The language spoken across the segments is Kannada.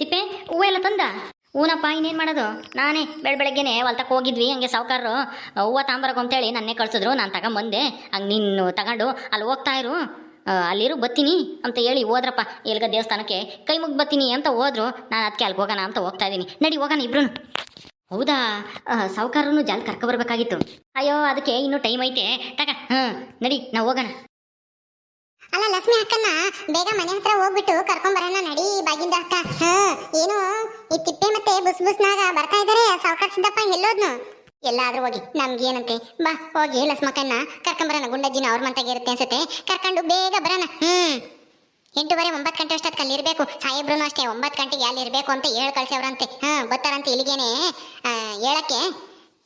ತಿಪ್ಪೆ ಹೂವು ಎಲ್ಲ ತಂದ. ಹೂನಪ್ಪ, ಇನ್ನೇನು ಮಾಡೋದು? ನಾನೇ ಬೆಳ ಬೆಳಗ್ಗೆನೆ ಹೊಲ್ತಕ್ಕೆ ಹೋಗಿದ್ವಿ, ಹಂಗೆ ಸಾವುಕಾರರು. ಹೂವು ತಾಂಬರಕ್ಕೆ ಅಂತೇಳಿ ನನ್ನೇ ಕಳ್ಸಿದ್ರು, ನಾನು ತಗೊಂಬಂದೆ. ಹಂಗೆ ನೀನು ತಗೊಂಡು ಅಲ್ಲಿ ಹೋಗ್ತಾ ಇರು. ಅಲ್ಲಿರು, ಬತ್ತೀನಿ ಅಂತ ಹೇಳಿ ಹೋದ್ರಪ್ಪ. ಎಲ್ಗ ದೇವಸ್ಥಾನಕ್ಕೆ ಕೈ ಮುಗಿ ಬತ್ತೀನಿ ಅಂತ ಹೋದ್ರು. ನಾನು ಅದಕ್ಕೆ ಅಲ್ಲಿಗೆ ಹೋಗೋಣ ಅಂತ ಹೋಗ್ತಾ ಇದ್ದೀನಿ ನಡಿ, ಹೋಗೋಣ ಇಬ್ರು ಹೌದಾ? ಸಾವುಕಾರನು ಜಾಲ್ ಕರ್ಕೊಬರ್ಬೇಕಾಗಿತ್ತು ಅಯ್ಯೋ, ಅದಕ್ಕೆ ಇನ್ನೂ ಟೈಮ್ ಐತೆ. ತಗ ಹಾಂ ನಡಿ, ನಾವು ಹೋಗೋಣ. ಅಲ್ಲ ಲಕ್ಷ್ಮಿ ಅಕ್ಕನ ಬೇಗ ಮನೆ ಹತ್ರ ಹೋಗ್ಬಿಟ್ಟು ಕರ್ಕೊಂಡ್ ಬರೋಣ ನಡಿ, ಬಾಗಿಂದ ಅಕ್ಕ. ಏನು? ಈ ತಿಪ್ಪೆ ಮತ್ತೆ ಬುಸ್ ಬುಸ್ನಾಗ ಬರ್ತಾ ಇದಾರೆ, ಸಾವುಕಾರ ಸಿದ್ದಪ್ಪ ಎಲ್ಲೋದ್ನು? ಎಲ್ಲಾದ್ರೂ ಹೋಗಿ, ನಮ್ಗೇನಂತೆ? ಬಾ, ಹೋಗಿ ಲಕ್ಷ್ಮಕ್ಕನ್ನ, ಕರ್ಕೊಂಡ್ ಬರೋಣ ಗುಂಡಜ್ಜಿನ ಅವ್ರ ಮಂತಾಗೆ ಇರುತ್ತೆ ಅನ್ಸುತ್ತೆ. ಕರ್ಕೊಂಡು ಬೇಗ ಬರೋಣ, ಹ್ಮ್. ಎಂಟೂವರೆ, ಒಂಬತ್ತು ಗಂಟೆ ಅಷ್ಟೊತ್ತು ಅಲ್ಲಿ ಇರಬೇಕು. ಸಾಹೇಬ್ರು ಅಷ್ಟೇ, ಒಂಬತ್ತು ಗಂಟೆಗೆ ಅಲ್ಲಿ ಇರಬೇಕು ಅಂತ ಹೇಳಿ ಕಳ್ಸವ್ರಂತೆ ಹಾ ಬರ್ತಾರಂತೆ ಇಲ್ಲಿಗೇನೆ. ಹೇಳಕ್ಕೆ?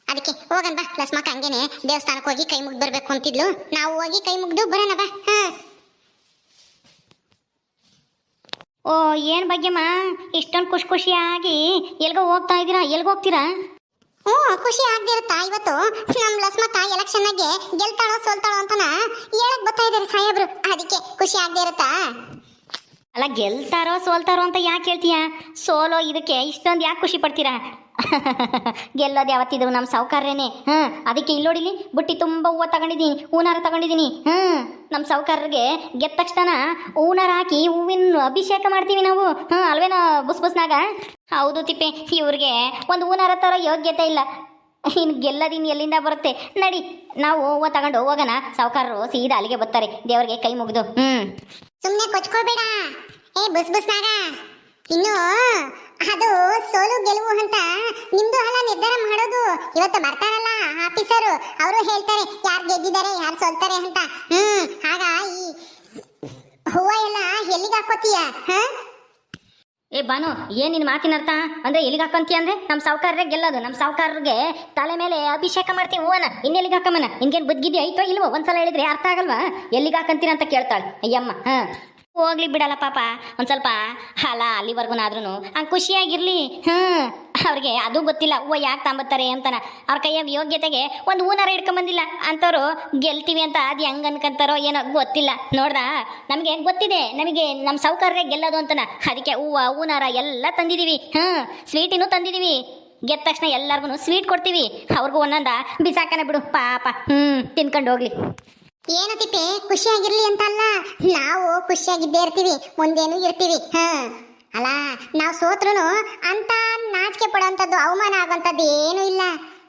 ಅದಕ್ಕೆ, ಹೋಗನ್ ಬಾ ಲಸ್ಮಕ್ಕ ಹಂಗೇನೆ ದೇವಸ್ಥಾನಕ್ಕೆ ಹೋಗಿ ಕೈ ಮುಗ್ದು ಬರಬೇಕು ಅಂತಿದ್ಲು. ನಾವು ಹೋಗಿ ಕೈ ಮುಗ್ದು ಬರೋಣ ಬಾ, ಹಾ. ಓ ಏನು ಬಗ್ಗೆಮ್ಮ ಇಷ್ಟೊಂದು ಖುಷಿ ಖುಷಿಯಾಗಿ ಎಲ್ಗೋ ಹೋಗ್ತಾ ಇದ್ದೀರಾ ಎಲ್ಗ ಹೋಗ್ತೀರಾ? ಹ್ಞೂ ಖುಷಿ ಆಗ್ದಿರುತ್ತಾ ಇವತ್ತು? ನಮ್ ಲಸ್ಮಕ್ಕ ಎಲೆಕ್ಷನ್ನಾಗೆ ಗೆಲ್ತಾಳೋ ಸೋಲ್ತಾಳೋ ಅಂತನ ಹೇಳಕ್ ಬರ್ತಾ ಇದಾರೆ ಸಾಹೇಬ್ರು. ಅದಕ್ಕೆ ಖುಷಿ ಆಗದೆ ಇರುತ್ತಾ ಅಲ್ಲ ಗೆಲ್ತಾರೋ ಸೋಲ್ತಾರೋ ಅಂತ ಯಾಕೆ ಹೇಳ್ತೀಯ? ಸೋಲೋ ಇದಕ್ಕೆ ಇಷ್ಟೊಂದು ಯಾಕೆ ಖುಷಿ ಪಡ್ತೀರಾ? ಗೆಲ್ಲೋದು ಯಾವತ್ತಿದ್ರು ನಮ್ಮ ಸಾವುಕಾರ್ರೇನೆ. ಹ್ಞೂ ಅದಕ್ಕೆ ಇಲ್ಲೋಡಿಲಿ ಬುಟ್ಟಿ ತುಂಬ ಹೂವು ತಗೊಂಡಿದ್ದೀನಿ, ಹೂನಾರ ತಗೊಂಡಿದ್ದೀನಿ. ಹ್ಞೂ ನಮ್ಮ ಸಾವುಕಾರರಿಗೆ ಗೆದ್ದ ತಕ್ಷಣ ಹೂನಾರ ಹಾಕಿ ಹೂವಿನ ಅಭಿಷೇಕ ಮಾಡ್ತೀವಿ ನಾವು. ಹ್ಞೂ ಅಲ್ವೇನೋ ಬುಸ್ ಬುಸ್ನಾಗ? ಹೌದು ತಿಪ್ಪೆ, ಇವ್ರಿಗೆ ಒಂದು ಹೂನಾರ ತರೋ ಯೋಗ್ಯತೆ ಇಲ್ಲ. ಇನ್ನು ಗೆಲ್ಲದಿನ್ ಎಲ್ಲಿಂದ ಬರುತ್ತೆ? ನಡಿ, ನಾವು ಹೂವು ತಗೊಂಡು ಹೋಗೋಣ. ಸಾವುಕಾರರು ಸೀದಾ ಅಲ್ಲಿಗೆ ಬರ್ತಾರೆ. ದೇವ್ರಿಗೆ ಕೈ ಮುಗಿದು. ಹ್ಞೂ ಸುಮ್ಮನೆ ಕೊಚ್ಕೊಳ್ಬೇಡ. ಏ, ಬಸ್ ಬಸ್ನಾಗ. ಇನ್ನು, ಅದು ಸೋಲು ಗೆಲುವು ಅಂತ ನಿಮ್ದು ಅಲ್ಲ, ನಿರ್ಧಾರ ಮಾಡೋದು. ಇವತ್ತು ಬರ್ತಾರಲ್ಲ ಆಫೀಸರು, ಅವರು ಹೇಳ್ತಾರೆ, ಯಾರು ಗೆದ್ದಿದ್ದಾರೆ, ಯಾರು ಸೋಲ್ತಾರೆ ಅಂತ. ಹ್ಮ್, ಆಗ ಈ ಹೂವ ಎಲ್ಲ ಎಲ್ಲಿಗೆ ಹಾಕೋತೀಯ? ಏ ಬಾನು, ಏನ್ ನಿನ್ ಮಾತಿನ ಅರ್ಥ? ಅಂದ್ರೆ ಎಲ್ಲಿಗೆ ಹಾಕಂತೀಯ ಅಂದ್ರೆ? ನಮ್ಮ ಸಾವುಕಾರರೇ ಗೆಲ್ಲೋದು. ನಮ್ಮ ಸಾವುಕಾರರಿಗೆ ತಲೆ ಮೇಲೆ ಅಭಿಷೇಕ ಮಾಡ್ತೀವಿ ಹೂವನ. ಇನ್ನೆಲ್ಲಿಗೆ ಹಾಕಮ್ಮನ? ಹಿಂಗೇನ್ ಬುದ್ಧಿದಿ ಐತೋ ಇಲ್ವೋ? ಒಂದ್ಸಲ ಹೇಳಿದ್ರೆ ಅರ್ಥ ಆಗಲ್ವಾ? ಎಲ್ಲಿಗೆ ಹಾಕಂತೀರ ಅಂತ ಕೇಳ್ತಾಳೆ. ಅಯ್ಯಮ್ಮ, ಹಾ. ಹೋಗ್ಲಿ ಬಿಡಲ್ಲ ಪಾಪ. ಒಂದು ಸ್ವಲ್ಪ ಅಲ್ಲ ಅಲ್ಲಿವರೆಗೂನಾದ್ರೂ ಹಂಗೆ ಖುಷಿಯಾಗಿರ್ಲಿ. ಹ್ಮ್. ಅವ್ರಿಗೆ ಅದು ಗೊತ್ತಿಲ್ಲ. ಹೂವು ಯಾಕೆ ತಾಂಬತ್ತಾರೆ? ಅಂತನ. ಅವ್ರ ಕೈಯ ಯೋಗ್ಯತೆಗೆ ಒಂದು ಹೂನಾರ ಇಟ್ಕೊಂಬಂದಿಲ್ಲ ಅಂಥವ್ರು ಗೆಲ್ತೀವಿ ಅಂತ ಅದು ಹೆಂಗ್ ಅನ್ಕಂತಾರೋ ಏನೋ ಗೊತ್ತಿಲ್ಲ. ನೋಡ್ದಾ? ನಮಗೆ ಗೊತ್ತಿದೆ. ನಮಗೆ ನಮ್ಮ ಸೌಕರ್ಯ ಗೆಲ್ಲೋದು ಅಂತನ. ಅದಕ್ಕೆ ಹೂವು, ಹೂನಾರ ಎಲ್ಲ ತಂದಿದ್ದೀವಿ ಹ್ಞೂ ಸ್ವೀಟಿನೂ ತಂದಿದ್ದೀವಿ ಗೆದ್ದ ತಕ್ಷಣ ಎಲ್ಲರಿಗೂ ಸ್ವೀಟ್ ಕೊಡ್ತೀವಿ. ಅವ್ರಿಗೂ ಒಂದೊಂದ ಬಿಸಾಕನ ಬಿಡು. ಪಾಪ. ಹ್ಞೂ ತಿನ್ಕೊಂಡು ಹೋಗ್ಲಿ. ಏನು ತಿಪ್ಪೆ ಖುಷಿಯಾಗಿರ್ಲಿ ಅಂತ ಅಲ್ಲ ನಾವು ಖುಷಿಯಾಗಿದ್ದೇ ಇರ್ತೀವಿ, ಮುಂದೇನು ಇರ್ತೀವಿ, ಹ. ಅಲ್ಲ, ನಾವು ಸೋತ್ರು ಅಂತ ನಾಚಿಕೆ ಪಡೋಂಥದ್ದು, ಅವಮಾನ ಆಗೋಂಥದ್ದು ಏನೂ ಇಲ್ಲ.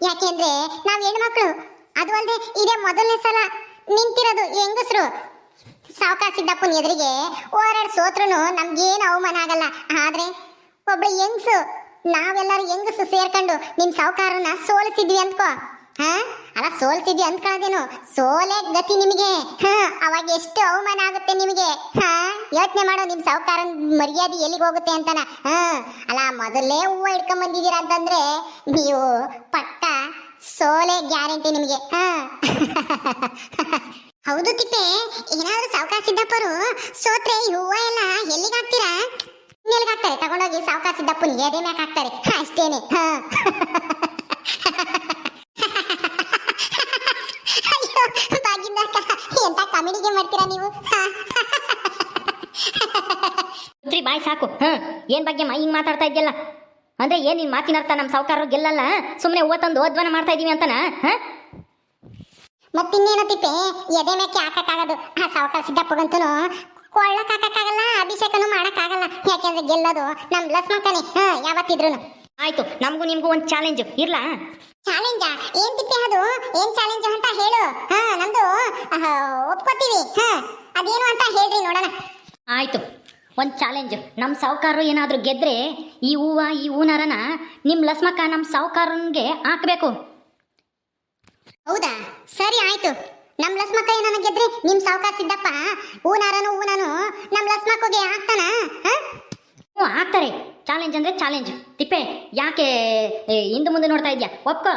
ಯಾಕೆಂದ್ರೆ ನಾವು ಹೆಣ್ಮಕ್ಳು. ಅದು ಅಲ್ಲದೆ ಇದೇ ಮೊದಲನೇ ಸಲ ನಿಂತಿರೋದು ಹೆಂಗಸರು. ಸಾವುಕಾರ ಸಿದ್ದಪ್ಪನ ಎದುರಿಗೆ ಸೋತ್ರನು ಸೋತ್ರು ನಮ್ಗೇನು ಅವಮಾನ ಆಗಲ್ಲ. ಆದ್ರೆ, ಒಬ್ಳು ಹೆಂಗಸು, ನಾವೆಲ್ಲರೂ ಹೆಂಗಸು ಸೇರ್ಕೊಂಡು ನಿಮ್ಮ ಸಾವುಕಾರನ ಸೋಲಿಸಿದ್ವಿ ಅಂದ್ಕೋ. ಹಾ? ಅಲ್ಲ, ಸೋಲ್ತಿದ್ಯ ಅಂದ್ಕೊಳ್ಳೋದೇನು ಸೋಲೆ ಗತಿ ನಿಮಗೆ. ಅವಾಗ ಎಷ್ಟು ಅವಮಾನ ಆಗುತ್ತೆ ನಿಮಗೆ. ಹಾ, ಯೋಚನೆ ಮಾಡೋ, ನಿಮ್ ಸಾವುಕಾರನ್ ಮರ್ಯಾದೆ ಎಲ್ಲಿಗೆ ಹೋಗುತ್ತೆ ಅಂತನ. ಹಾ, ಅಲ್ಲ, ಮೊದಲೇ ಹೂವು ಇಟ್ಕೊಂಡ್ ಬಂದಿದ್ದೀರಾ ಅಂತಂದ್ರೆ ನೀವು ಪಕ್ಕ ಸೋಲೆ ಗ್ಯಾರಂಟಿ ನಿಮಗೆ. ಹಾ. ಹೌದು ತಿಪ್ಪೆ, ಏನಾದ್ರು ಸಾವುಕಾರ ಸಿದ್ದಪ್ಪರು ಸೋತ್ರೆ ಈ ಹೂವ ಎಲ್ಲ ಎಲ್ಲಿಗೆ ಹಾಕ್ತೀರಾ? ಎಲ್ಲಿಗೆ ಹಾಕ್ತಾರೆ, ತಗೊಂಡೋಗಿ ಸಾವುಕಾರ ಸಿದ್ದಪ್ಪನ ಎದೆ ಮ್ಯಾಕ್ ಹಾಕ್ತಾರೆ. ಅಷ್ಟೇನೆ. ಹಾ ಅಯ್ಯೋ ಬಾಗಿಂದ ಎಂತ ಕಾಮಿಡಿಗೆ ಮಾಡ್ತೀರಾ ನೀವು ಹಾ. ಉದ್ರಿ ಬಾಯ್ ಸಾಕು ಹಾಂ ಏನು ಬಗ್ಗೆ ಮಾ ಹಿಂಗೆ ಮಾತಾಡ್ತಾ ಇದ್ಯಲ್ಲ? ಅಂದ್ರೆ ಏನು ನಿನ್ನ ಮಾತಿನ ಅರ್ಥ ನಮ್ಮ ಸಾವುಕಾರರು ಗೆಲ್ಲಲ್ಲ? ಸುಮ್ಮನೆ ಓದ್ತಂದು ತಂದು ಓದ್ವನ ಮಾಡ್ತಾ ಇದೀವಿ ಅಂತನ? ಹಾಂ? ಮತ್ತಿನ್ನೇನು ತಿಪ್ಪೆ ಎದೆ ಮೇಕೆ ಹಾಕಕ್ಕಾಗದು. ಆ ಸಾವುಕಾರ ಸಿದ್ದಪ್ಪಗಂತೂ ಕೊಳ್ಳಕ್ ಹಾಕಕ್ಕಾಗಲ್ಲ ಅಭಿಷೇಕನು ಮಾಡಕ್ಕಾಗಲ್ಲ. ಯಾಕೆಂದ್ರೆ ಗೆಲ್ಲದು ನಮ್ ಮಾಡ್ತಾನೆ ಹಾ ಯಾವತ್ತಿದ್ರು ಆಯ್ತು ನಮಗೂ ನಿಮ್ಗೂ ಒಂದು ಚಾಲೆಂಜ್ ಇರ್ಲಾ? ಚಾಲೆಂಜಾ ಏನ್ ತಿಪ್ಪೆ ಅದು? ಏನ್ ಚಾಲೆಂಜ್ ಅಂತ ಹೇಳು. ಹಾ ನಮ್ದು ಒಪ್ಕೋತೀವಿ. ಹಾ ಅದೇನು ಅಂತ ಹೇಳ್ರಿ ನೋಡೋಣ. ಆಯ್ತು. ಒಂದು ಚಾಲೆಂಜ್ ನಮ್ಮ ಸಾವುಕಾರರು ಏನಾದರೂ ಗೆದ್ರೆ ಈ ಹೂವ ಈ ಹೂನಾರನ ನಿಮ್ಮ ಲಸ್ಮಕ್ಕ ನಮ್ಮ ಸಾವುಕಾರನಿಗೆ ಹಾಕಬೇಕು. ಹೌದಾ? ಸರಿ ಆಯಿತು. ನಮ್ಮ ಲಸ್ಮಕ್ಕ ಏನಾನ ಗೆದ್ರೆ ನಿಮ್ಮ ಸಾವುಕಾರ ಸಿದ್ದಪ್ಪ ಹೂನಾರನು ಹೂನಾನು ನಮ್ಮ ಲಸ್ಮಕ್ಕಗೆ ಹಾಕ್ತಾನ? ಹ್ಞೂ ಹಾಕ್ತಾರೆ. ಚಾಲೆಂಜ್ ಅಂದರೆ ಚಾಲೆಂಜ್ ತಿಪ್ಪೆ ಯಾಕೆ ಹಿಂದೆ ಮುಂದೆ ನೋಡ್ತಾ ಇದೆಯಾ? ಒಪ್ಕೋ.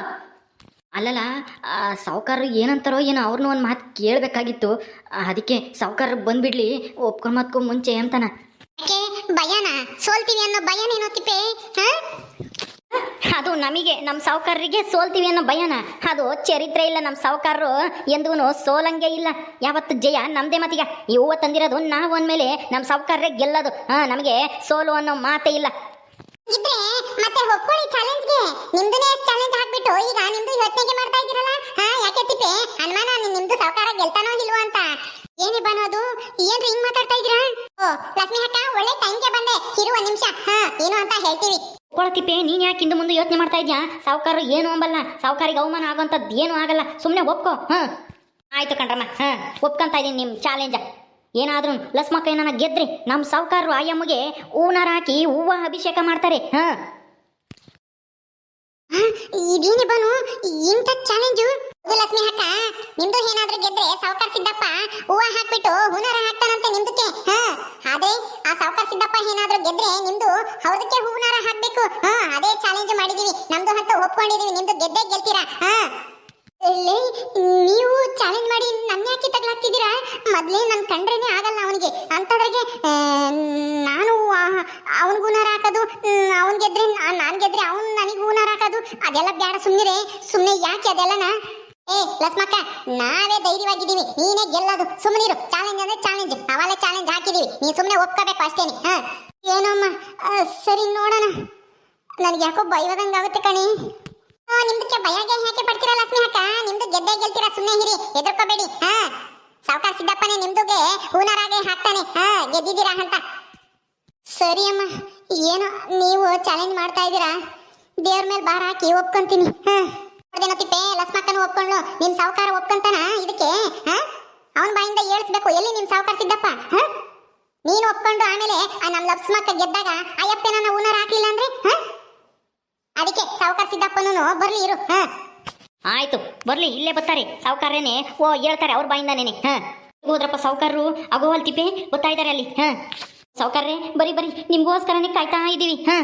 ಅಲ್ಲಲ್ಲ ಸಾವುಕಾರರು ಏನಂತಾರೋ ಏನೋ ಅವ್ರನ್ನೂ ಒಂದು ಮಾತು ಕೇಳಬೇಕಾಗಿತ್ತು. ಅದಕ್ಕೆ ಸಾವುಕಾರರು ಬಂದುಬಿಡ್ಲಿ ಒಪ್ಕೊಂಡು ಮತ್ಕೊ ಮುಂಚೆ ಅಂತಾನ. ಭಯನ? ಸೋಲ್ತೀವಿ ಅನ್ನೋ ಭಯನೇನೋ ತಿಪ್ಪೆ, ಹಾ? ಅದು ನಮಗೆ ನಮ್ಮ ಸಾವುಕಾರರಿಗೆ ಸೋಲ್ತೀವಿ ಅನ್ನೋ ಭಯನ. ಅದು ಚರಿತ್ರೆ ಇಲ್ಲ ನಮ್ಮ ಸಾವುಕಾರರು ಎಂದೂ ಸೋಲಂಗೆ ಇಲ್ಲ. ಯಾವತ್ತು ಜಯ? ನಮ್ದೇ ಮತಿಗೆ ಈ ತಂದಿರೋದು ನಾವು ಅಂದಮೇಲೆ ನಮ್ಮ ಸಾವುಕಾರರೇ ಗೆಲ್ಲೋದು. ಹಾಂ, ನಮಗೆ ಸೋಲು ಅನ್ನೋ ಮಾತೇ ಇಲ್ಲ. ಇದ್ರೆ ಮತ್ತೆ ಹೊಕ್ಕೊಳ್ಳಿ ಚಾಲೆಂಜ್ಗೆ ನಿಮ್ದುನೇ ಚಾಲೆಂಜ್ ಹಾಕ್ಬಿಟ್ಟು ಈಗ ನಿಮ್ದು ಯೋಚನೆಗೆ ಮಾಡ್ತಾ ಇದ್ದೀರಲ್ಲ? ಹಾ, ಯಾಕೆ ತಿಪ್ಪೆ? ಅನುಮಾನ ನಿಮ್- ನಿಮ್ದು ಸಾವುಕಾರ ಗೆಲ್ತಾನೋ ಇಲ್ವೋ ಅಂತ. ಏನೇ ಬನ್ನೋದು ಏನ್ರಿ ಹಿಂಗ್ ಮಾತಾಡ್ತಾ ಇದ್ದೀರಾ? ಓ, ಲಕ್ಷ್ಮಿ ಅಕ್ಕ, ಒಳ್ಳೆ ಬಂದೆ ಇರು ಒಂದ್ ನಿಮಿಷ. ಹ ಏನು ಅಂತ ಹೇಳ್ತೀವಿ. ತಿಪ್ಪೆ ನೀನ್ ಯಾಕೆ ಹಿಂದೆ ಮುಂದೆ ಯೋಚನೆ ಮಾಡ್ತಾ ಇದ್ಯಾ? ಸಾವುಕಾರ ಏನು ಅಂಬಲ್ಲ. ಸಾವುಕಾರಿಗೆ ಅವಮಾನ ಆಗೋಂಥದ್ದು ಏನೂ ಆಗಲ್ಲ. ಸುಮ್ಮನೆ ಒಪ್ಕೋ. ಹಾ. ಆಯ್ತು ಕಣ್ರಮ್ಮ. ಹಾ ಒಪ್ಕೊಂತ ಇದೀನಿ ನಿಮ್ಮ ಚಾಲೆಂಜ ಏನಾದರೂ ಲಸ್ಮಕ್ಕ ಏನನ್ನ ಗೆದ್ರಿ. ನಮ್ಮ ಸಾವುಕಾರರು ಆಯಮ್ಮಗೆ ಹೂನಾರ ಹಾಕಿ ಹೂವ ಅಭಿಷೇಕ ಮಾಡ್ತಾರೆ. ಹಾ. ಇದೇನೆ ಬನು ಇಂಥ ಚಾಲೆಂಜು ಲಕ್ಷ್ಮಿ ಅಕ್ಕ ನಿಮ್ದು ಏನಾದ್ರೂ ಗೆದ್ರೆ ಸಾವುಕಾರ ಸಿದ್ದಪ್ಪ ಹೂವ ಹಾಕ್ಬಿಟ್ಟು ಹೂನಾರ ಹಾಕ್ತಾನಂತೆ ನಿಮ್ದಕ್ಕೆ ಹಾ? ಅದೇ ಆ ಸಾವುಕಾರ ಸಿದ್ದಪ್ಪ ಏನಾದ್ರೂ ಗೆದ್ರೆ ನಿಮ್ದು ಅವ್ರದಕ್ಕೆ ಹೂನಾರ ಹಾಕ್ಬೇಕು ಹಾ? ಅದೇ ಚಾಲೆಂಜ್ ಮಾಡಿದೀವಿ. ನಮ್ದು ಅಂತ ಒಪ್ಕೊಂಡಿದೀವಿ. ನಿಮ್ದು ಗೆದ್ದೇ ಗೆಲ್ತೀರಾ ಹಾ? ನೀವು ಚಾಲೆಂಜ್ ಮಾಡಿ ನನ್ನ ಯಾಕೆ ತಗ್ಲಾಗ್ತಿದ್ದೀರಾ? ಮೊದ್ಲೇ ನನ್ ಕಂಡ್ರೇನೆ ಆಗಲ್ಲ ಅವನಿಗೆ. ಅಂತದ್ರಾಗೆ ಆ, ನಾನು ಅವನಿಗೂ ಹೂನಾರ ಹಾಕೋದು ಅವನ್ ಗೆದ್ರೆ ನಾನ್ ಗೆದ್ರೆ ಅವ್ನ್ ನನಗೂ ಹೂನಾರ ಹಾಕೋದು ಅದೆಲ್ಲ ಬೇಡ ಸುಮ್ಮನೆ ಸುಮ್ಮನೆ ಯಾಕೆ ಅದೆಲ್ಲನ? ಏ, ಲಸ್ಮಕ್ಕ, ನಾವೇ ಧೈರ್ಯವಾಗಿದ್ದೀವಿ. ನೀನೇ ಗೆಲ್ಲೋದು. ಸುಮ್ಮನಿರು ಚಾಲೆಂಜ್ ಅಂದ್ರೆ ಚಾಲೆಂಜ್ ಅವಾಗಲೇ ಚಾಲೆಂಜ್ ಹಾಕಿದೀವಿ ನೀ ಸುಮ್ಮನೆ ಒಪ್ಕೋಬೇಕು ಅಷ್ಟೇನೆ ಹಾ? ಏನಮ್ಮ? ಸರಿ ನೋಡೋಣ. ನನಗೆ ಯಾಕೋ ಭಯವಾದಂಗೆ ಆಗುತ್ತೆ ಕಣಿ. ನಿಮ್ದಕ್ಕೆ ಭಯಗೆ ಯಾಕೆ ಪಡ್ತೀರಾ ಲಕ್ಷ್ಮಿ ಅಕ್ಕ ನಿಮ್ದು ಗೆದ್ದೆ ಗೆಲ್ತೀರಾ? ಸುಮ್ಮನೆ ಹಿರಿ ಹೆದರ್ಕೋಬೇಡಿ, ಹಾ? ಸಾವುಕಾರ ಸಿದ್ದಪ್ಪನೇ ನಿಮ್ದುಗೆ ಹೂನರಾಗೆ ಹಾಕ್ತಾನೆ, ಹಾ? ಗೆದ್ದಿದ್ದೀರಾ ಅಂತ. ಸರಿ ಅಮ್ಮ. ಏನೋ ನೀವು ಚಾಲೆಂಜ್ ಮಾಡ್ತಾ ಇದ್ದೀರಾ? ದೇವ್ರ ಮೇಲೆ ಬಾರ ಹಾಕಿ ಒಪ್ಕೊಂತೀನಿ, ಹಾ? ನೋಡ್ದೇನೋ ತಿಪ್ಪೆ ಲಸ್ಮಕ್ಕನ ಒಪ್ಕೊಂಡ್ಲು ನಿಮ್ ಸಾವುಕಾರ ಒಪ್ಕೊಂತಾನ ಇದಕ್ಕೆ? ಅವನ ಬಾಯಿಂದ ಹೇಳಿಸ್ಬೇಕು ಎಲ್ಲಿ ನಿಮ್ ಸಾವುಕಾರ ಸಿದ್ದಪ್ಪ? ನೀನು ಒಪ್ಕೊಂಡು ಆಮೇಲೆ ಆ ನಮ್ ಲಸ್ಮಕ್ಕ ಗೆದ್ದಾಗ ಅಯ್ಯಪ್ಪ ನನ್ನ ಊನರ್ ಹಾಕ್ಲಿಲ್ಲ ಅಂದ್ರೆ? ಅದಕ್ಕೆ ಸಾವುಕಾರ ಸಿದ್ದಪ್ಪನೂ ಬರ್ಲಿ ಇರು. ಆಯ್ತು. ಬರ್ಲಿ, ಇಲ್ಲೇ ಬರ್ತಾರೆ. ಸಾವುಕಾರೇನೆ ಓ, ಹೇಳ್ತಾರೆ ಅವ್ರ ಬಾಯಿಂದಾನೇನೆ. ಹಾ? ಹೋದ್ರಪ್ಪ ಸಾವುಕಾರರು. ಅಗೋವಲ್ ತಿಪ್ಪೆ, ಗೊತ್ತಾಯ್ತಾರೆ ಅಲ್ಲಿ. ಹಾ? ಸಾವುಕಾರ್ರೆ ಬರಿ ಬರಿ ನಿಮ್ಗೋಸ್ಕರನೇ ಕಾಯ್ತಾ ಇದ್ದೀವಿ ಹಾ?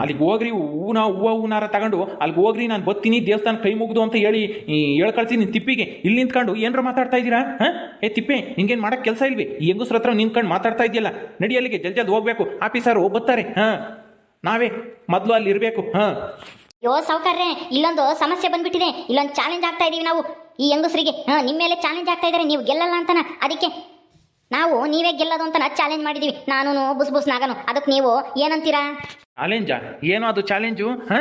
ಅಲ್ಲಿಗೆ ಹೋಗ್ರಿ ಹೂನ ಹೂವ ಹೂನಾರ ತಗೊಂಡು ಅಲ್ಲಿಗೆ ಹೋಗ್ರಿ ನಾನು ಬತ್ತೀನಿ ದೇವಸ್ಥಾನ ಕೈ ಮುಗಿದು ಅಂತ ಹೇಳಿ ಈ, ಹೇಳ್ ಕಳ್ಸಿ ತಿಪ್ಪಿಗೆ. ಇಲ್ಲಿ ನಿಂತ್ಕೊಂಡು ಏನರ ಮಾತಾಡ್ತಾ ಇದ್ದೀರಾ ಹಾ? ಏ ತಿಪ್ಪೆ ನಿಂಗೇನು ಮಾಡಕ್ಕೆ ಕೆಲಸ ಇಲ್ವಿ? ಈ ಹೆಂಗಸ್ರ ಹತ್ರ ನಿಂತ್ಕೊಂಡು ಮಾತಾಡ್ತಾ ಇದೆಯಲ್ಲ ನಡಿ ಅಲ್ಲಿಗೆ ಜಲ್ ಜಲ್ದಿ ಹೋಗ್ಬೇಕು. ಆಫೀಸರು ಬರ್ತಾರೆ ಹಾ? ನಾವೇ ಮೊದಲು ಅಲ್ಲಿ ಇರಬೇಕು ಹಾ? ಯೋ ಸೌಕರ್ಯ ಇಲ್ಲೊಂದು ಸಮಸ್ಯೆ ಬಂದ್ಬಿಟ್ಟಿದೆ ಇಲ್ಲೊಂದು ಚಾಲೆಂಜ್ ಆಗ್ತಾ ಇದೀವಿ ನಾವು. ಈ ಹೆಂಗಸರಿಗೆ ಹಾಂ ನಿಮ್ಮ ಮೇಲೆ ಚಾಲೆಂಜ್ ಆಗ್ತಾ ಇದ್ದಾರೆ ನೀವು ಗೆಲ್ಲಲ್ಲ ಅಂತನ ಅದಕ್ಕೆ ನಾವು ನೀವೇ ಗೆಲ್ಲೋದು ಅಂತನ ಚಾಲೆಂಜ್ ಮಾಡಿದೀವಿ. ನಾನು ಬುಸ್ ಬುಸ್ ನಾಗನು. ಅದಕ್ಕೆ ನೀವು ಏನಂತೀರಾ? ಚಾಲೆಂಜಾ ಏನು ಅದು ಚಾಲೆಂಜು ಹಾ?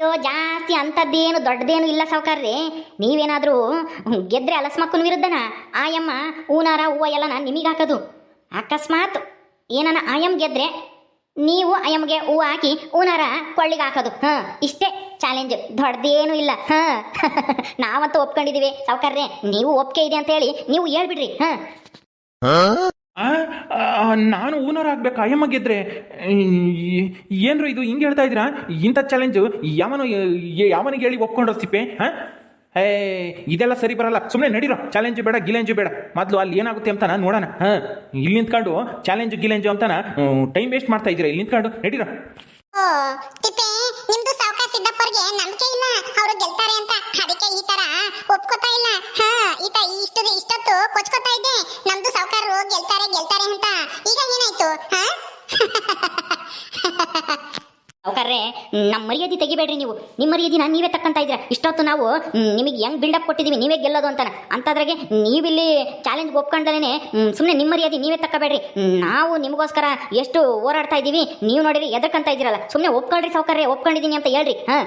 ಅಯ್ಯೋ ಜಾಸ್ತಿ ಅಂಥದ್ದೇನು ದೊಡ್ಡದೇನು ಇಲ್ಲ ಸಾವುಕಾರ್ರಿ. ನೀವೇನಾದರೂ ಗೆದ್ರೆ ಅಲಸ್ಮಕ್ಕನ ವಿರುದ್ಧನ? ಆಯಮ್ಮ ಹೂನಾರ ಹೂವ ಎಲ್ಲನ ನಿಮಗೆ ಹಾಕೋದು. ಅಕಸ್ಮಾತ್ ಏನನ ಆಯಮ್ ಗೆದ್ರೆ ನೀವು ಆಯಮ್ಗೆ ಹೂ ಹಾಕಿ ಹೂನಾರ ಕೊಳ್ಳಿಗೆ ಹಾಕೋದು. ಹಾ ಇಷ್ಟೇ ಚಾಲೆಂಜ್ ದೊಡ್ಡದೇನು ಇಲ್ಲ. ಹಾ ನಾವಂತೂ ಒಪ್ಕೊಂಡಿದೀವಿ. ಸಾವುಕಾರ್ರೆ ನೀವು ಒಪ್ಕೆ ಇದೆ ಅಂತ ಹೇಳಿ ನೀವು ಹೇಳ್ಬಿಡ್ರಿ. ಹಾ. ನಾನು ಓನರ್ ಆಗ್ಬೇಕು ಅಯ್ಯಮ್ಮ ಗೆದ್ರೆ ಏನ್ರ ಇದು ಹಿಂಗೆ ಹೇಳ್ತಾ ಇದ್ದೀರಾ? ಇಂಥ ಚಾಲೆಂಜು ಯಾವನು ಯಾವನಿಗೆ ಹೇಳಿ ಒಪ್ಕೊಂಡು ತಿಪ್ಪೆ ಹಾಂ? ಏ ಇದೆಲ್ಲ ಸರಿ ಬರಲ್ಲ. ಸುಮ್ಮನೆ ನಡೀರೋ. ಚಾಲೆಂಜು ಬೇಡ, ಗಿಲೆಂಜು ಬೇಡ. ಮೊದಲು ಅಲ್ಲಿ ಏನಾಗುತ್ತೆ ಅಂತ ನಾನು ನೋಡೋಣ. ಹಾಂ, ಇಲ್ಲಿ ನಿಂತ್ಕೊಂಡು ಚಾಲೆಂಜು ಗಿಲೆಂಜು ಅಂತ ಟೈಮ್ ವೇಸ್ಟ್ ಮಾಡ್ತಾ ಇದ್ದೀರಾ? ಇಲ್ಲಿ ನಿಂತ್ಕೊಂಡು ನಡೀರೋ. ಇಲ್ಲ. ಅವರು ಅಂತ. ಅದಕ್ಕೆ ಈ ತರ ಒಪ್ಕೋತಾ ಇಲ್ಲ. ಹಾ ಇಷ್ಟೊತ್ತು ಕೊಚ್ಕೋತಾ ಇದ್ದೆ. ನಮ್ದು ಸಾವುಕಾರರು ಗೆಲ್ತಾರೆ ಗೆಲ್ತಾರೆ ಅಂತ ಈಗ ಏನಾಯ್ತು ಹಾ ಸಾವುಕಾರ್ರೆ ನಮ್ಮ ಮರ್ಯಾದೆ ತೆಗಿಬೇಡ್ರಿ ನೀವು. ನಿಮ್ಮ ಮರ್ಯಾದಿನ ನೀವೇ ತಕ್ಕಂತ ಇದ್ದೀರಾ? ಇಷ್ಟೊತ್ತು ನಾವು ನಿಮಗೆ ಹೆಂಗ್ ಬಿಲ್ಡಪ್ ಕೊಟ್ಟಿದ್ದೀವಿ, ನೀವೇ ಗೆಲ್ಲೋದು ಅಂತಾನೆ. ಅಂತದ್ರಾಗೆ ನೀವಿಲ್ಲಿ ಚಾಲೆಂಜ್ ಒಪ್ಕೊಂಡಲೇ ಸುಮ್ಮನೆ ನಿಮ್ಮ ಮರ್ಯಾದೆ ನೀವೇ ತಕ್ಕಬೇಡ್ರಿ. ನಾವು ನಿಮಗೋಸ್ಕರ ಎಷ್ಟು ಹೋರಾಡ್ತಾ ಇದ್ದೀವಿ, ನೀವು ನೋಡಿರಿ ಎದಕ್ಕಂತ ಇದ್ದೀರಲ್ಲ. ಸುಮ್ಮನೆ ಒಪ್ಕೊಳ್ರಿ ಸಾವುಕಾರ್ರೆ, ಒಪ್ಕೊಂಡಿದ್ದೀನಿ ಅಂತ ಹೇಳ್ರಿ, ಹಾಂ?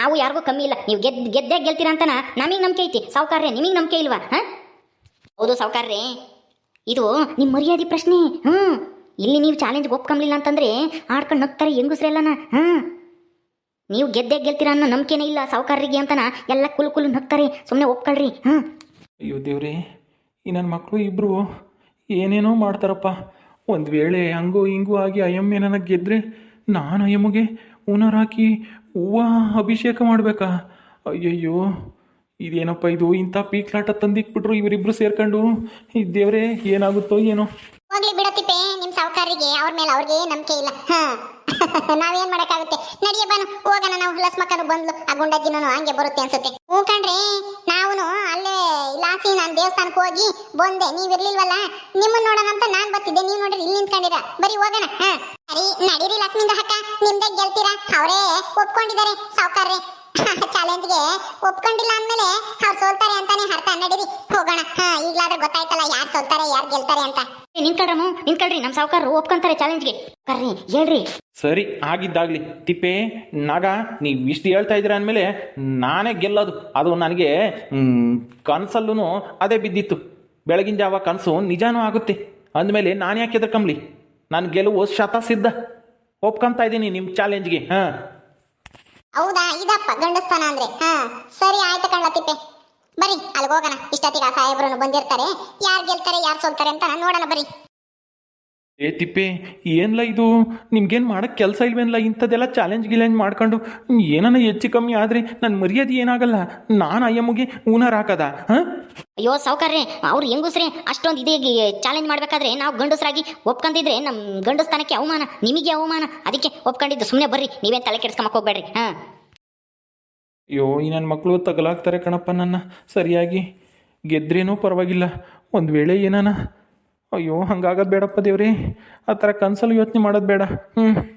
ನಾವು ಯಾರಿಗೂ ಕಮ್ಮಿ ಇಲ್ಲ. ನೀವು ಗೆದ್ದು ಗೆದ್ದೇ ಗೆಲ್ತೀರಾ ಅಂತನ? ನಮಗೆ ನಂಬಿಕೆ ಐತಿ. ಸಾವುಕಾರ್ರೆ, ನಿಮಗೆ ನಂಬಿಕೆ ಇಲ್ವಾ, ಹಾಂ? ಹೌದು ಸಾವುಕಾರ್ರೆ. ಇದು ನಿಮ್ಮ ಮರ್ಯಾದೆ ಪ್ರಶ್ನೆ ಹ್ಞೂ ಇಲ್ಲಿ ನೀವು ಚಾಲೆಂಜ್ ಒಪ್ಕೊಂಬ್ಲಿಲ್ಲ ಅಂತಂದ್ರೆ ಆಡ್ಕೊಂಡು ನಗ್ತಾರೆ ಹೆಂಗಸ್ರೆಲ್ಲನ ಹಾಂ? ನೀವು ಗೆದ್ದೆ ಗೆಲ್ತೀರ ಅನ್ನೋ ನಂಬಿಕೆನೇ ಇಲ್ಲ ಸಾವುಕಾರರಿಗೆ ಅಂತನ ಎಲ್ಲ ಕುಲ್ ಕುಲ್ ನಗ್ತಾರೆ. ಸುಮ್ಮನೆ ಒಪ್ಕೊಳ್ರಿ ಹಾಂ? ಅಯ್ಯೋ ದೇವ್ರಿ ಈ ನನ್ನ ಮಕ್ಕಳು ಇಬ್ಬರು ಏನೇನೋ ಮಾಡ್ತಾರಪ್ಪ. ಒಂದು ವೇಳೆ ಹಂಗೋ ಹಿಂಗೂ ಆಗಿ ಅಯ್ಯಮ್ಮ ನನಗೆ ಗೆದ್ರೆ ನಾನು ಅಯ್ಯಮ್ಮಗೆ ಹೂನಾರ್ ಹಾಕಿ ಹೂವು ಅಭಿಷೇಕ ಮಾಡಬೇಕಾ? ಅಯ್ಯಯ್ಯೋ ಇದೇನಪ್ಪ ಇದು? ಇಂಥ ಪೀಕ್ಲಾಟ ತಂದಿಕ್ಬಿಟ್ರು ಇವರಿಬ್ರು ಸೇರ್ಕೊಂಡು? ಈ ದೇವ್ರೆ ಏನಾಗುತ್ತೋ ಏನೋ? ಹೋಗ್ಲಿ ಬಿಡತ್ತಿಪ್ಪೆ ನಿಮ್ ಸಾವುಕಾರರಿಗೆ, ಅವ್ರ ಮೇಲೆ ಅವ್ರಿಗೆ ನಂಬಿಕೆ ಇಲ್ಲ. ಹಾ. ನಾವೇನ್ ಮಾಡಕ್ಕಾಗುತ್ತೆ? ನಡಿಯ ಬಾನು ಹೋಗೋಣ ನಾವು. ಲಸ್ಮಕ್ಕನು ಬಂದ್ಲು. ಆ ಗುಂಡಜ್ಜಿನೂ ಹಂಗೆ ಬರುತ್ತೆ ಅನ್ಸುತ್ತೆ. ಹ್ಞೂ ನಾವುನು ಅಲ್ಲೇ ಲಾಸಿ ನಾನು ದೇವಸ್ಥಾನಕ್ಕೆ ಹೋಗಿ ಬಂದೆ. ನೀವ್ ಇರ್ಲಿಲ್ವಲ್ಲ ನಿಮ್ಮನ್ನ ನೋಡೋಣ ಅಂತ ನಾನ್ ಬರ್ತಿದ್ದೆ. ನೀವ್ ನೋಡ್ರಿ ಇಲ್ಲಿ ನಿಂತ್ಕೊಂಡಿರ. ಬರೀ ಹೋಗೋಣ. ಹಾ. ಸರಿ, ನಡೀರಿ ಲಕ್ಷ್ಮಿಂದ ಹಕ್ಕ ನಿಮ್ದೇ ಗೆಲ್ತೀರಾ? ಅವರೇ ಒಪ್ಕೊಂಡಿದ್ದಾರೆ. ಸಾವುಕಾರ್ರೆ. ಚಾಲೆಂಜ್ಗೆ ಒಪ್ಕೊಂಡಿಲ್ಲ ಅಂದ್ಮೇಲೆ ಅವ್ರು ಸೋಲ್ತಾರೆ ಅಂತಾನೆ ಅರ್ಥ. ನಡೀರಿ ಹೋಗೋಣ. ಹಾ ಈಗಲಾದ್ರೆ ಗೊತ್ತಾಯ್ತಲ್ಲ ಯಾರು ಸೋಲ್ತಾರೆ ಯಾರು ಗೆಲ್ತಾರೆ ಅಂತ. ನಿಂತ್ಕಡ್ರಮ್ಮ ನಿಂತ್ಕೊಳ್ರಿ ನಮ್ಮ ಸಾವುಕಾರರು ಒಪ್ಕೊಂತಾರೆ ಚಾಲೆಂಜ್ಗೆ. ಕರ್ರಿ ಹೇಳ್ರಿ. ಸರಿ ಆಗಿದ್ದಾಗ್ಲಿ ತಿಪ್ಪೆ ನಾಗ ನೀವು ಇಷ್ಟು ಹೇಳ್ತಾ ಇದ್ದೀರ ಅಂದಮೇಲೆ ನಾನೇ ಗೆಲ್ಲೋದು. ಅದು ನನಗೆ ಕನಸಲ್ಲೂ ಅದೇ ಬಿದ್ದಿತ್ತು. ಬೆಳಗಿನ ಜಾವ ಕನಸು ನಿಜಾನೂ ಆಗುತ್ತೆ. ಅಂದಮೇಲೆ ನಾನು ಯಾಕೆ ಎದ್ರಕಂಬ್ಲಿ ನಾನು ಗೆಲುವು ಶತ ಸಿದ್ಧ ಒಪ್ಕೊಂತ ಇದ್ದೀನಿ ನಿಮ್ಮ ಚಾಲೆಂಜ್ಗೆ. ಹಾಂ. ಹೌದಾ? ಇದಪ್ಪ ಗಂಡಸ್ತಾನ ಅಂದ್ರೆ. ಹಾ, ಸರಿ, ಆಯ್ತು ಕಣ್ಣ ತಿಪ್ಪೆ. ಬರಿ ಅಲ್ಲಿಗೆ ಹೋಗೋಣ. ಇಷ್ಟೊತ್ತಿಗೆ ಆ ಸಾಹೇಬ್ರನ್ನು ಬಂದಿರ್ತಾರೆ. ಯಾರು ಗೆಲ್ತಾರೆ, ಯಾರು ಸೋಲ್ತಾರೆ ಅಂತ ನೋಡೋಣ ಬರಿ ಏ ತಿಪ್ಪೆ ಏನ್ಲ ಇದು? ನಿಮ್ಗೇನು ಮಾಡೋಕ್ಕೆ ಕೆಲಸ ಇಲ್ವೇನಲ್ಲ ಇಂಥದ್ದೆಲ್ಲ ಚಾಲೆಂಜ್ ಗಿಲೆಂಜ್ ಮಾಡ್ಕೊಂಡು? ಏನಾನ ಹೆಚ್ಚು ಕಮ್ಮಿ ಆದರೆ ನನ್ನ ಮರ್ಯಾದೆ ಏನಾಗಲ್ಲ? ನಾನು ಅಯ್ಯಮ್ಮಗೆ ಊನರ್ ಹಾಕದ ಹಾಂ? ಅಯ್ಯೋ ಸಾವುಕಾರ್ರೆ ಅವ್ರು ಹೆಂಗುಸ್ರೆ ಅಷ್ಟೊಂದು ಇದೇ ಚಾಲೆಂಜ್ ಮಾಡ್ಬೇಕಾದ್ರೆ ನಾವು ಗಂಡಸರಾಗಿ ಒಪ್ಕೊಂಡಿದ್ರೆ ನಮ್ಮ ಗಂಡಸ್ತಾನಕ್ಕೆ ಅವಮಾನ ನಿಮಗೆ ಅವಮಾನ ಅದಕ್ಕೆ ಒಪ್ಕೊಂಡಿದ್ದು ಸುಮ್ಮನೆ ಬರ್ರಿ ನೀವೇನು ತಲೆ ಕೆಡ್ಸ್ಕೊಂಬಕ್ ಹೋಗ್ಬೇಡ್ರಿ ಹಾಂ? ಅಯ್ಯೋ ಈ ನನ್ನ ಮಕ್ಕಳು ತಗಲಾಗ್ತಾರೆ ಕಣಪ್ಪ ನನ್ನ ಸರಿಯಾಗಿ. ಗೆದ್ರೇನೂ ಪರವಾಗಿಲ್ಲ. ಒಂದು ವೇಳೆ ಏನಾನ ಅಯ್ಯೋ ಹಂಗಾಗೋದು ಬೇಡಪ್ಪ ದೇವ್ರಿ. ಆ ಥರ ಕನ್ಸಲ್ಲಿ ಯೋಚನೆ ಮಾಡೋದು ಬೇಡ. ಹ್ಞೂ